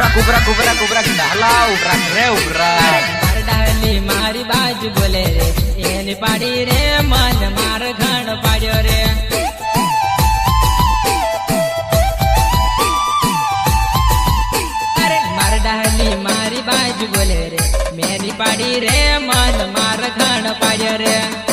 ઉભરા ઉભરા ઉભરા ઉભરા ડાલા ઉભરા રે ઉભરા. મારી બાજુ બોલે રે, એની પાડી રે મન, માર ઘણ પાડ્યો રે. મારી બાજુ બોલે રે, મેની પાડી રે મન, માર ઘણ પાડ્યો રે.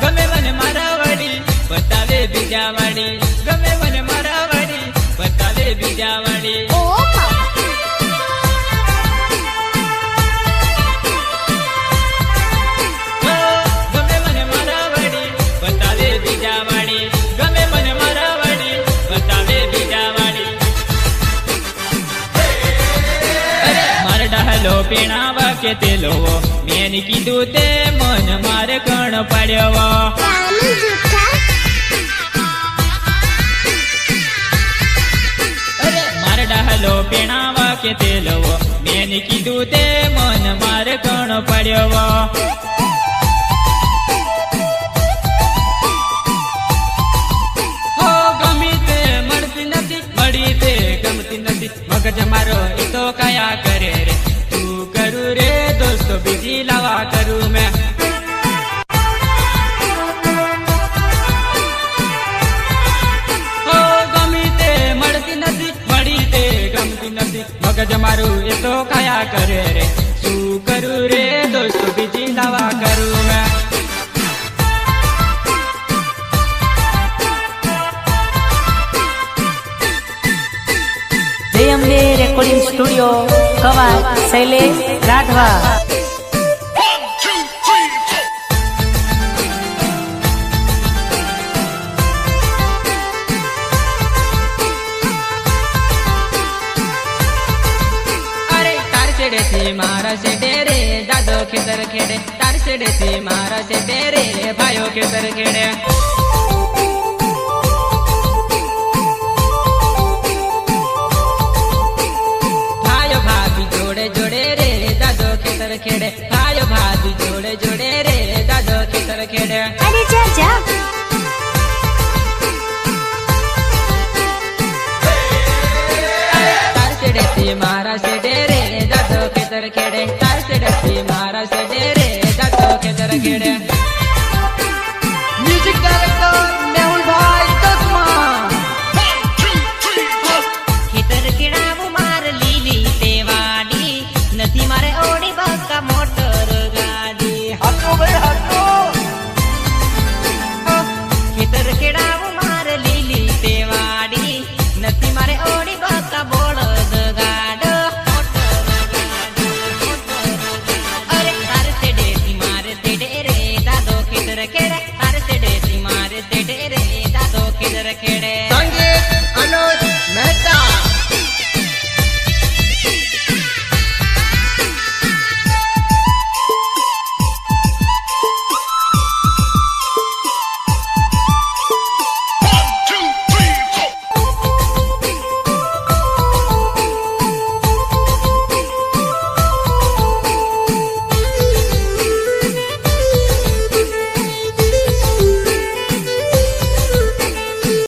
ગમે મને મારા વડી બતાવે બીજા વાડી ગમે મને મારા વડી બતાવે બીજા વાડી ડહલો પીણાવા કે તે લોવો મેં કીધું તે મન મારે કણ પડ્યો. અરે, મારે ડહલો પીણાવા કે તે લોવો મેં કીધું તે મન મારે કણ પાડ્યો. મગજ મારું એ તો કયા કરે રે. શું કરું રે દોસ્તો બીજી દવા કરું મેં. રેકોર્ડિંગ સ્ટુડિયો કવા શૈલેષ રાઠવા से डेरे दादो खेतर खेड़े तार से महाराज डेरे भाइयों खेतर खेड़े। भाइयों भाभी जोड़े जोड़े रे दादो खेतर खेड़े। भाइयों भाभी जोड़े जोड़े रे दादो खेतर खेड़े। अरे जा जा। तार से महाराज